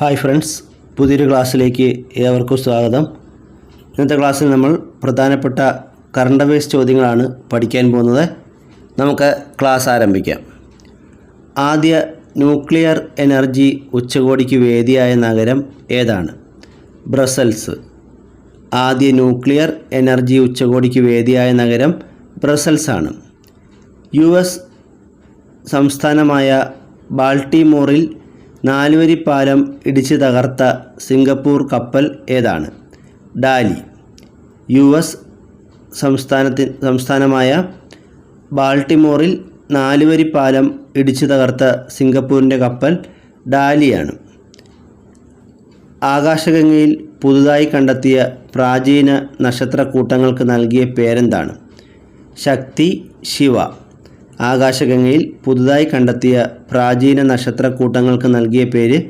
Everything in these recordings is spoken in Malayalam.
ഹായ് ഫ്രണ്ട്സ് പുതിയൊരു ക്ലാസ്സിലേക്ക് ഏവർക്കും സ്വാഗതം. ഇന്നത്തെ ക്ലാസ്സിൽ നമ്മൾ പ്രധാനപ്പെട്ട കറണ്ട് അഫയേഴ്സ് ചോദ്യങ്ങളാണ് പഠിക്കാൻ പോകുന്നത്. നമുക്ക് ക്ലാസ് ആരംഭിക്കാം. ആദ്യ ന്യൂക്ലിയർ എനർജി ഉച്ചകോടിക്ക് വേദിയായ നഗരം ഏതാണ്? ബ്രസൽസ്. ആദ്യ ന്യൂക്ലിയർ എനർജി ഉച്ചകോടിക്ക് വേദിയായ നഗരം ബ്രസൽസ് ആണ്. യു എസ് സംസ്ഥാനമായ ബാൾട്ടിമോറിൽ നാലുവരി പാലം ഇടിച്ചു തകർത്ത സിംഗപ്പൂർ കപ്പൽ ഏതാണ്? ഡാലി. യു എസ് സംസ്ഥാനത്തി സംസ്ഥാനമായ ബാൾട്ടിമോറിൽ നാലുവരി പാലം ഇടിച്ചു തകർത്ത സിംഗപ്പൂരിന്റെ കപ്പൽ ഡാലിയാണ്. ആകാശഗംഗയിൽ പുതുതായി കണ്ടെത്തിയ പ്രാചീന നക്ഷത്രക്കൂട്ടങ്ങൾക്ക് നൽകിയ പേരെന്താണ്? ശക്തി ശിവ. ആകാശഗംഗയിൽ പുതുതായി കണ്ടെത്തിയ പ്രാചീന നക്ഷത്രക്കൂട്ടങ്ങൾക്ക് നൽകിയ പേര്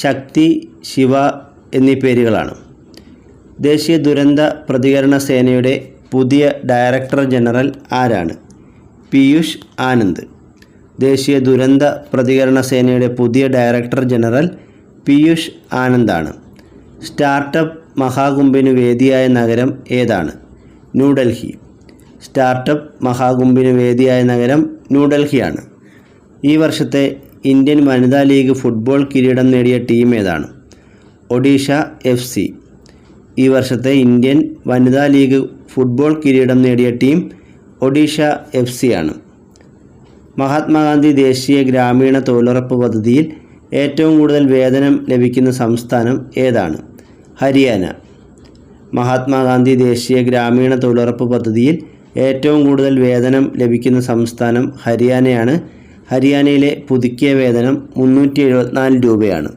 ശക്തി ശിവ എന്നീ പേരുകളാണ്. ദേശീയ ദുരന്ത പ്രതികരണ സേനയുടെ പുതിയ ഡയറക്ടർ ജനറൽ ആരാണ്? പീയൂഷ് ആനന്ദ്. ദേശീയ ദുരന്ത പ്രതികരണ സേനയുടെ പുതിയ ഡയറക്ടർ ജനറൽ പീയൂഷ് ആനന്ദാണ്. സ്റ്റാർട്ടപ്പ് മഹാകുംഭിന് വേദിയായ നഗരം ഏതാണ്? ന്യൂഡൽഹി. സ്റ്റാർട്ടപ്പ് മഹാകുംഭിന് വേദിയായ നഗരം ന്യൂഡൽഹിയാണ്. ഈ വർഷത്തെ ഇന്ത്യൻ വനിതാ ലീഗ് ഫുട്ബോൾ കിരീടം നേടിയ ടീം ഏതാണ്? Odisha F C. ഈ വർഷത്തെ ഇന്ത്യൻ വനിതാ ലീഗ് ഫുട്ബോൾ കിരീടം നേടിയ ടീം ഒഡീഷ എഫ് സി ആണ്. മഹാത്മാഗാന്ധി ദേശീയ ഗ്രാമീണ തൊഴിലുറപ്പ് പദ്ധതിയിൽ ഏറ്റവും കൂടുതൽ വേതനം ലഭിക്കുന്ന സംസ്ഥാനം ഏതാണ്? ഹരിയാന. മഹാത്മാഗാന്ധി ദേശീയ ഗ്രാമീണ തൊഴിലുറപ്പ് പദ്ധതിയിൽ ഏറ്റവും കൂടുതൽ വേതനം ലഭിക്കുന്ന സംസ്ഥാനം ഹരിയാനയാണ്. ഹരിയാനയിലെ പുതുക്കിയ വേതനം മുന്നൂറ്റി എഴുപത്തിനാല് രൂപയാണ്.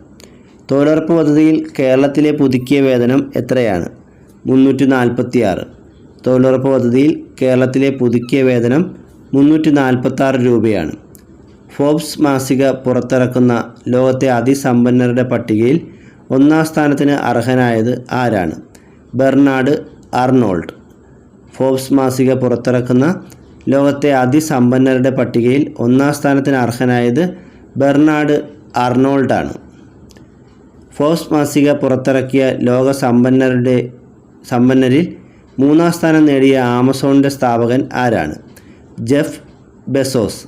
തൊഴിലുറപ്പ് പദ്ധതിയിൽ കേരളത്തിലെ പുതുക്കിയ വേതനം എത്രയാണ്? മുന്നൂറ്റി നാൽപ്പത്തി ആറ് തൊഴിലുറപ്പ് പദ്ധതിയിൽ കേരളത്തിലെ പുതുക്കിയ വേതനം മുന്നൂറ്റി നാൽപ്പത്താറ് രൂപയാണ്. ഫോബ്സ് മാസിക പുറത്തിറക്കുന്ന ലോകത്തെ അതിസമ്പന്നരുടെ പട്ടികയിൽ ഒന്നാം സ്ഥാനത്തിന് അർഹനായത് ആരാണ്? Bernard Arnold. ഫോബ്സ് മാസിക പുറത്തിറക്കുന്ന ലോകത്തെ അതിസമ്പന്നരുടെ പട്ടികയിൽ ഒന്നാം സ്ഥാനത്തിന് അർഹനായത് ബെർണാഡ് അർണോൾഡാണ്. ഫോബ്സ് മാസിക പുറത്തിറക്കിയ ലോക സമ്പന്നരുടെ സമ്പന്നരിൽ മൂന്നാം സ്ഥാനം നേടിയ ആമസോണിന്റെ സ്ഥാപകൻ ആരാണ്? Jeff Bezos.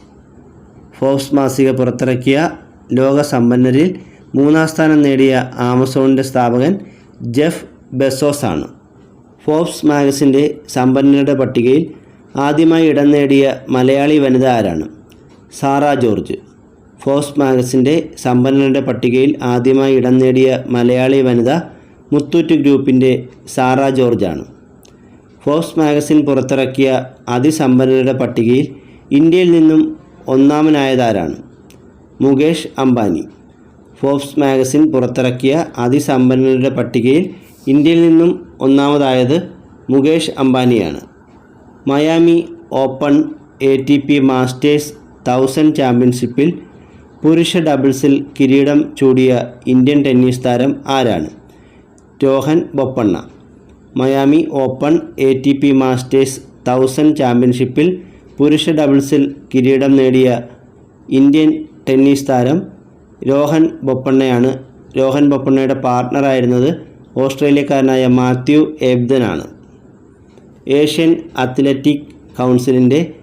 ഫോബ്സ് മാസിക പുറത്തിറക്കിയ ലോക സമ്പന്നരിൽ മൂന്നാം സ്ഥാനം നേടിയ ആമസോണിന്റെ സ്ഥാപകൻ ജെഫ് ബെസോസ് ആണ് ഫോബ്സ് മാഗസിന്റെ സമ്പന്നരുടെ പട്ടികയിൽ ആദ്യമായി ഇടം നേടിയ മലയാളി വനിത ആരാണ്? സാറ ജോർജ്. ഫോർബ്സ് മാഗസിന്റെ സമ്പന്നരുടെ പട്ടികയിൽ ആദ്യമായി ഇടം നേടിയ മലയാളി വനിത മുത്തൂറ്റ് ഗ്രൂപ്പിന്റെ സാറ ജോർജാണ്. ഫോർബ്സ് മാഗസിൻ പുറത്തിറക്കിയ അതിസമ്പന്നരുടെ പട്ടികയിൽ ഇന്ത്യയിൽ നിന്നും ഒന്നാമനായതാരാണ്? മുകേഷ് അംബാനി. ഫോർസ് മാഗസിൻ പുറത്തിറക്കിയ അതിസമ്പന്നരുടെ പട്ടികയിൽ ഇന്ത്യയിൽ നിന്നും ഒന്നാമതായത് Mukesh അംബാനിയാണ്. Miami Open A T P Masters thousand ചാമ്പ്യൻഷിപ്പിൽ പുരുഷ ഡബിൾസിൽ കിരീടം ചൂടിയ ഇന്ത്യൻ ടെന്നീസ് താരം ആരാണ്? Rohan Bopanna. Miami Open A T P Masters thousand ചാമ്പ്യൻഷിപ്പിൽ പുരുഷ ഡബിൾസിൽ കിരീടം നേടിയ ഇന്ത്യൻ ടെന്നീസ് താരം രോഹൻ ബൊപ്പണ്ണയാണ്. രോഹൻ ബൊപ്പണ്ണയുടെ പാർട്ട്ണറായിരുന്നത് ഓസ്ട്രേലിയക്കാരനായ മാത്യു എബ്ദനാണ്. ഏഷ്യൻ അത്ലറ്റിക് കൗൺസിലിന്റെ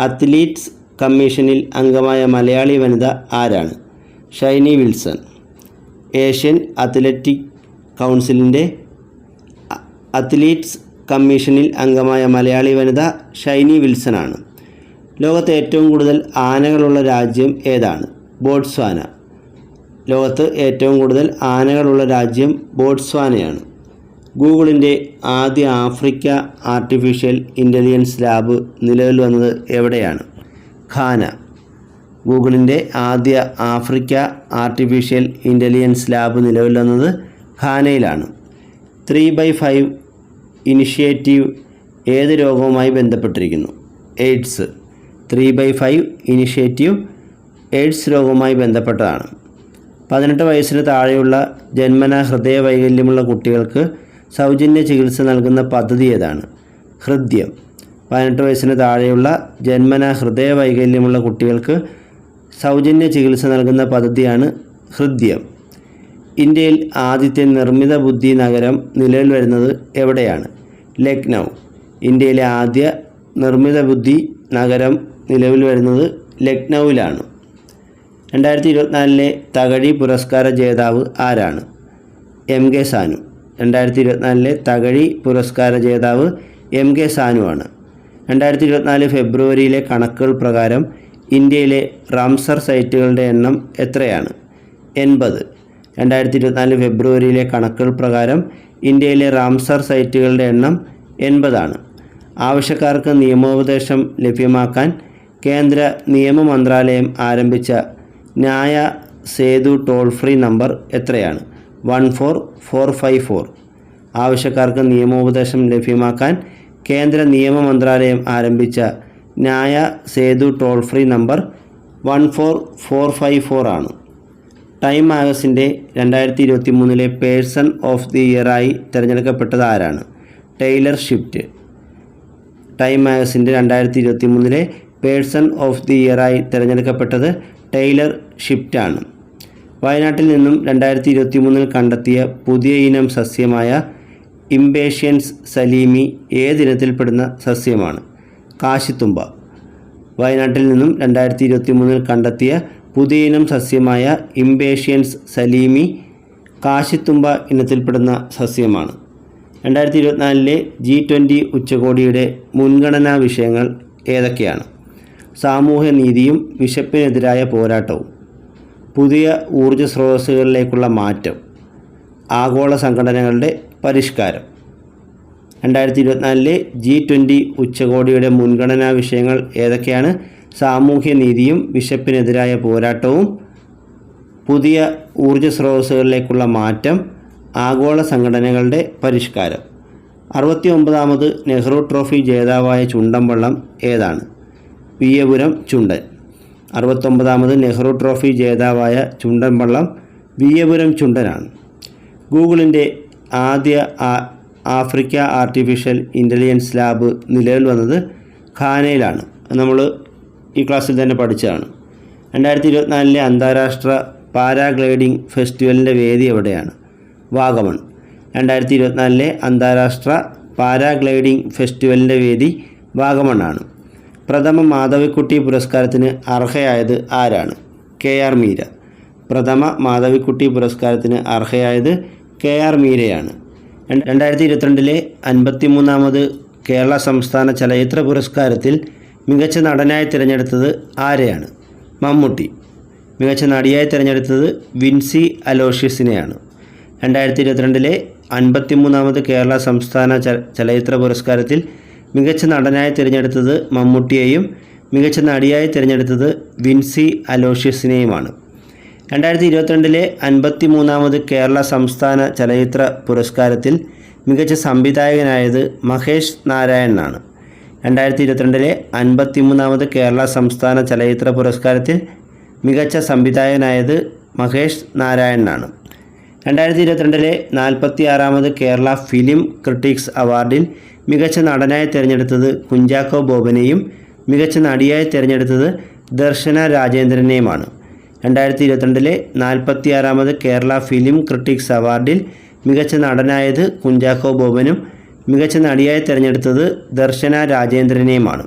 അത്ലീറ്റ്സ് കമ്മീഷനിൽ അംഗമായ മലയാളി വനിത ആരാണ്? ഷൈനി വിൽസൺ. ഏഷ്യൻ അത്ലറ്റിക് കൗൺസിലിന്റെ അത്ലീറ്റ്സ് കമ്മീഷനിൽ അംഗമായ മലയാളി വനിത ഷൈനി വിൽസൺ ആണ്. ലോകത്തെ ഏറ്റവും കൂടുതൽ ആനകളുള്ള രാജ്യം ഏതാണ്? ബോട്സ്വാന. ലോകത്ത് ഏറ്റവും കൂടുതൽ ആനകളുള്ള രാജ്യം ബോട്സ്വാനയാണ്. ഗൂഗിളിന്റെ ആദ്യ ആഫ്രിക്ക ആർട്ടിഫിഷ്യൽ ഇന്റലിജൻസ് ലാബ് നിലവിൽ വന്നത് എവിടെയാണ്? ഖാന. ഗൂഗിളിന്റെ ആദ്യ ആഫ്രിക്ക ആർട്ടിഫിഷ്യൽ ഇന്റലിജൻസ് ലാബ് നിലവിൽ വന്നത് ഖാനയിലാണ്. ത്രീ ബൈ ഫൈവ് ഇനിഷ്യേറ്റീവ് ഏത് രോഗവുമായി ബന്ധപ്പെട്ടിരിക്കുന്നു? AIDS. Three by five initiative AIDS രോഗവുമായി ബന്ധപ്പെട്ടതാണ്. പതിനെട്ട് വയസ്സിന് താഴെയുള്ള ജന്മന ഹൃദയ വൈകല്യമുള്ള കുട്ടികൾക്ക് സൗജന്യ ചികിത്സ നൽകുന്ന പദ്ധതി ഏതാണ്? ഹൃദ്യം. പതിനെട്ട് വയസ്സിന് താഴെയുള്ള ജന്മന ഹൃദയ വൈകല്യമുള്ള കുട്ടികൾക്ക് സൗജന്യ ചികിത്സ നൽകുന്ന പദ്ധതിയാണ് ഹൃദ്യം. ഇന്ത്യയിൽ ആദ്യത്തെ നിർമ്മിത ബുദ്ധി നഗരം നിലവിൽ വരുന്നത് എവിടെയാണ്? ലക്നൗ. ഇന്ത്യയിലെ ആദ്യ നിർമ്മിത ബുദ്ധി നഗരം നിലവിൽ വരുന്നത് ലക്നൗവിലാണ്. രണ്ടായിരത്തി ഇരുപത്തിനാലിലെ തകഴി പുരസ്കാര ജേതാവ് ആരാണ്? M K Sanu. രണ്ടായിരത്തി ഇരുപത്തിനാലിലെ തകഴി പുരസ്കാര ജേതാവ് എം കെ സാനുവാണ് രണ്ടായിരത്തി ഇരുപത്തിനാല് ഫെബ്രുവരിയിലെ കണക്കുകൾ പ്രകാരം ഇന്ത്യയിലെ റാംസർ സൈറ്റുകളുടെ എണ്ണം എത്രയാണ്? എൺപത്. രണ്ടായിരത്തി ഇരുപത്തിനാല് ഫെബ്രുവരിയിലെ കണക്കുകൾ പ്രകാരം ഇന്ത്യയിലെ റാംസർ സൈറ്റുകളുടെ എണ്ണം എൺപതാണ്. ആവശ്യക്കാർക്ക് നിയമോപദേശം ലഭ്യമാക്കാൻ കേന്ദ്ര നിയമ മന്ത്രാലയം ആരംഭിച്ച Nyaya Setu toll free number എത്രയാണ്? One four four five four ആവശ്യക്കാർക്ക് നിയമോപദേശം ലഭ്യമാക്കാൻ കേന്ദ്ര നിയമ മന്ത്രാലയം ആരംഭിച്ച Nyaya Setu toll free number one four four five four ആണ്. ടൈം മാഗസിന്റെ രണ്ടായിരത്തി ഇരുപത്തി മൂന്നിലെ പേഴ്സൺ ഓഫ് ദി ഇയറായി തിരഞ്ഞെടുക്കപ്പെട്ടത് ആരാണ്? ടൈലർ ഷിഫ്റ്റ് ടൈം മാഗസിന്റെ രണ്ടായിരത്തി ഇരുപത്തി മൂന്നിലെ പേഴ്സൺ ഓഫ് ദി ഇയറായി തിരഞ്ഞെടുക്കപ്പെട്ടത് ടൈലർ ഷിഫ്റ്റാണ് വയനാട്ടിൽ നിന്നും രണ്ടായിരത്തി ഇരുപത്തി മൂന്നിൽ കണ്ടെത്തിയ പുതിയ ഇനം സസ്യമായ ഇംപേഷ്യൻസ് സലീമി ഏതിനത്തിൽപ്പെടുന്ന സസ്യമാണ്. കാശിത്തുമ്പ. വയനാട്ടിൽ നിന്നും രണ്ടായിരത്തി ഇരുപത്തി മൂന്നിൽ കണ്ടെത്തിയ പുതിയ ഇനം സസ്യമായ ഇംപേഷ്യൻസ് സലീമി കാശിത്തുമ്പ ഇനത്തിൽപ്പെടുന്ന സസ്യമാണ്. രണ്ടായിരത്തി ഇരുപത്തിനാലിലെ ജി ട്വന്റി ഉച്ചകോടിയുടെ മുൻഗണനാ വിഷയങ്ങൾ ഏതൊക്കെയാണ്? സാമൂഹ്യനീതിയും വിശപ്പിനെതിരായ പോരാട്ടവും. പുതിയ ഊർജ സ്രോതസ്സുകളിലേക്കുള്ള മാറ്റം. ആഗോള സംഘടനകളുടെ പരിഷ്കാരം. രണ്ടായിരത്തി ഇരുപത്തിനാലിലെ ജി ട്വന്റി ഉച്ചകോടിയുടെ മുൻഗണനാ വിഷയങ്ങൾ ഏതൊക്കെയാണ്? സാമൂഹ്യ നീതിയും വിശപ്പിനെതിരായ പോരാട്ടവും പുതിയ ഊർജ സ്രോതസ്സുകളിലേക്കുള്ള മാറ്റം ആഗോള സംഘടനകളുടെ പരിഷ്കാരം. അറുപത്തി ഒമ്പതാമത് നെഹ്റു ട്രോഫി ജേതാവായ ചുണ്ടൻവള്ളം ഏതാണ്? വിയപുരം ചുണ്ടൻ. അറുപത്തൊമ്പതാമത് നെഹ്റു ട്രോഫി ജേതാവായ ചുണ്ടൻപള്ളം വിയപുരം ചുണ്ടനാണ്. ഗൂഗിളിന്റെ ആദ്യ ആഫ്രിക്ക ആർട്ടിഫിഷ്യൽ ഇന്റലിജൻസ് ലാബ് നിലവിൽ വന്നത് ഖാനയിലാണ്. നമ്മൾ ഈ ക്ലാസ്സിൽ തന്നെ പഠിച്ചതാണ്. രണ്ടായിരത്തി ഇരുപത്തിനാലിലെ അന്താരാഷ്ട്ര പാരാഗ്ലൈഡിംഗ് ഫെസ്റ്റിവലിന്റെ വേദി എവിടെയാണ്? വാഗമൺ. രണ്ടായിരത്തി ഇരുപത്തിനാലിലെ അന്താരാഷ്ട്ര പാരാഗ്ലൈഡിംഗ് ഫെസ്റ്റിവലിന്റെ വേദി വാഗമണ്ണാണ്. പ്രഥമ മാധവിക്കുട്ടി പുരസ്കാരത്തിന് അർഹയായത് ആരാണ്? K R Meera. പ്രഥമ മാധവിക്കുട്ടി പുരസ്കാരത്തിന് അർഹയായത് കെ ആർ മീരയാണ്. രണ്ട് രണ്ടായിരത്തി ഇരുപത്തിരണ്ടിലെ അൻപത്തിമൂന്നാമത് കേരള സംസ്ഥാന ചലച്ചിത്ര പുരസ്കാരത്തിൽ മികച്ച നടനായി തിരഞ്ഞെടുത്തത് ആരെയാണ്? മമ്മൂട്ടി. മികച്ച നടിയായി തിരഞ്ഞെടുത്തത് വിൻസി അലോഷ്യസിനെയാണ്. രണ്ടായിരത്തി ഇരുപത്തിരണ്ടിലെ അൻപത്തിമൂന്നാമത് കേരള സംസ്ഥാന ചലച്ചിത്ര പുരസ്കാരത്തിൽ മികച്ച നടനായി തിരഞ്ഞെടുത്തത് മമ്മൂട്ടിയെയും മികച്ച നടിയായി തിരഞ്ഞെടുത്തത് വിൻസി അലോഷ്യസിനെയുമാണ്. രണ്ടായിരത്തി ഇരുപത്തിരണ്ടിലെ അൻപത്തി മൂന്നാമത് കേരള സംസ്ഥാന ചലച്ചിത്ര പുരസ്കാരത്തിൽ മികച്ച സംവിധായകനായത് മഹേഷ് നാരായണനാണ്. രണ്ടായിരത്തി ഇരുപത്തിരണ്ടിലെ അൻപത്തി മൂന്നാമത് കേരള സംസ്ഥാന ചലച്ചിത്ര പുരസ്കാരത്തിൽ മികച്ച സംവിധായകനായത് മഹേഷ് നാരായണനാണ്. രണ്ടായിരത്തി ഇരുപത്തിരണ്ടിലെ നാൽപ്പത്തി ആറാമത് കേരള ഫിലിം ക്രിട്ടിക്സ് അവാർഡിൽ മികച്ച നടനായി തിരഞ്ഞെടുത്തത് കുഞ്ചാക്കോ ബോബനെയും മികച്ച നടിയായി തിരഞ്ഞെടുത്തത് ദർശന രാജേന്ദ്രനെയുമാണ്. രണ്ടായിരത്തി ഇരുപത്തിരണ്ടിലെ നാൽപ്പത്തി ആറാമത് കേരള ഫിലിം ക്രിട്ടിക്സ് അവാർഡിൽ മികച്ച നടനായത് കുഞ്ചാക്കോ ബോബനും മികച്ച നടിയായി തിരഞ്ഞെടുത്തത് ദർശന രാജേന്ദ്രനെയുമാണ്.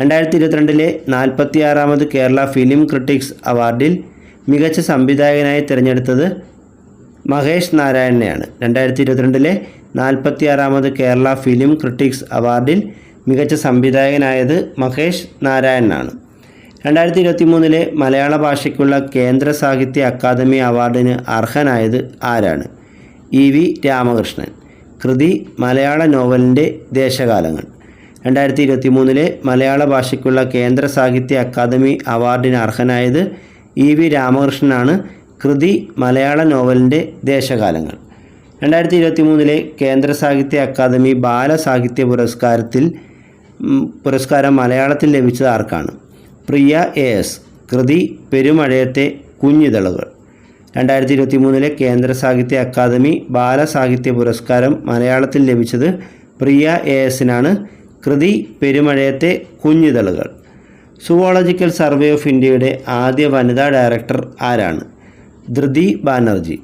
രണ്ടായിരത്തി ഇരുപത്തിരണ്ടിലെ നാൽപ്പത്തി ആറാമത് കേരള ഫിലിം ക്രിട്ടിക്സ് അവാർഡിൽ മികച്ച സംവിധായകനായി തിരഞ്ഞെടുത്തത് മഹേഷ് നാരായണനെയാണ്. രണ്ടായിരത്തി ഇരുപത്തിരണ്ടിലെ നാൽപ്പത്തി ആറാമത് കേരള ഫിലിം ക്രിട്ടിക്സ് അവാർഡിൽ മികച്ച സംവിധായകനായത് മഹേഷ് നാരായണനാണ്. രണ്ടായിരത്തി ഇരുപത്തി മൂന്നിലെ മലയാള ഭാഷയ്ക്കുള്ള കേന്ദ്ര സാഹിത്യ അക്കാദമി അവാർഡിന് അർഹനായത് ആരാണ്? E V Ramakrishnan. കൃതി മലയാള നോവലിന്റെ ദേശകാലങ്ങൾ. രണ്ടായിരത്തി ഇരുപത്തി മൂന്നിലെ മലയാള ഭാഷയ്ക്കുള്ള കേന്ദ്ര സാഹിത്യ അക്കാദമി അവാർഡിന് അർഹനായത് ഇ വി രാമകൃഷ്ണനാണ്. കൃതി മലയാള നോവലിന്റെ ദേശകാലങ്ങൾ. രണ്ടായിരത്തി ഇരുപത്തി മൂന്നിലെ കേന്ദ്ര സാഹിത്യ അക്കാദമി ബാലസാഹിത്യ പുരസ്കാരത്തിൽ പുരസ്കാരം മലയാളത്തിൽ ലഭിച്ചത് ആർക്കാണ്? പ്രിയ എ എസ് കൃതി പെരുമഴയത്തെ കുഞ്ഞിതളുകൾ. രണ്ടായിരത്തി ഇരുപത്തി മൂന്നിലെ കേന്ദ്ര സാഹിത്യ അക്കാദമി ബാലസാഹിത്യ പുരസ്കാരം മലയാളത്തിൽ ലഭിച്ചത് പ്രിയ എ എസിനാണ്. കൃതി പെരുമഴയത്തെ കുഞ്ഞിതളുകൾ. സുവോളജിക്കൽ സർവേ ഓഫ് ഇന്ത്യയുടെ ആദ്യ വനിതാ ഡയറക്ടർ ആരാണ്? ധൃതി ബാനർജി.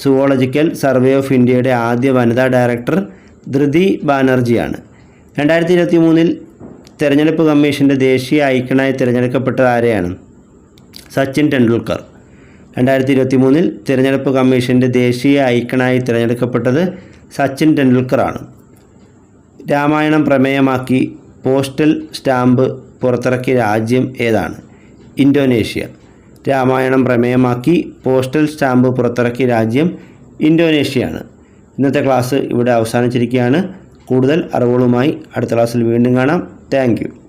സുവോളജിക്കൽ സർവേ ഓഫ് ഇന്ത്യയുടെ ആദ്യ വനിതാ ഡയറക്ടർ ധൃതി ബാനർജിയാണ്. രണ്ടായിരത്തി ഇരുപത്തി മൂന്നിൽ തെരഞ്ഞെടുപ്പ് കമ്മീഷന്റെ ദേശീയ ഐക്കണായി തിരഞ്ഞെടുക്കപ്പെട്ടത് ആരെയാണ്? സച്ചിൻ ടെണ്ടുൽക്കർ. രണ്ടായിരത്തി ഇരുപത്തി മൂന്നിൽ തിരഞ്ഞെടുപ്പ് കമ്മീഷന്റെ ദേശീയ ഐക്കണായി തിരഞ്ഞെടുക്കപ്പെട്ടത് സച്ചിൻ ടെണ്ടുൽക്കറാണ്. രാമായണം പ്രമേയമാക്കി പോസ്റ്റൽ സ്റ്റാമ്പ് പുറത്തിറക്കിയ രാജ്യം ഏതാണ്? ഇന്തോനേഷ്യ. രാമായണം പ്രമേയമാക്കി പോസ്റ്റൽ സ്റ്റാമ്പ് പുറത്തിറക്കിയ രാജ്യം ഇന്തോനേഷ്യയാണ്. ഇന്നത്തെ ക്ലാസ് ഇവിടെ അവസാനിച്ചിരിക്കുകയാണ്. കൂടുതൽ അറിവുകളുമായി അടുത്ത ക്ലാസ്സിൽ വീണ്ടും കാണാം. താങ്ക്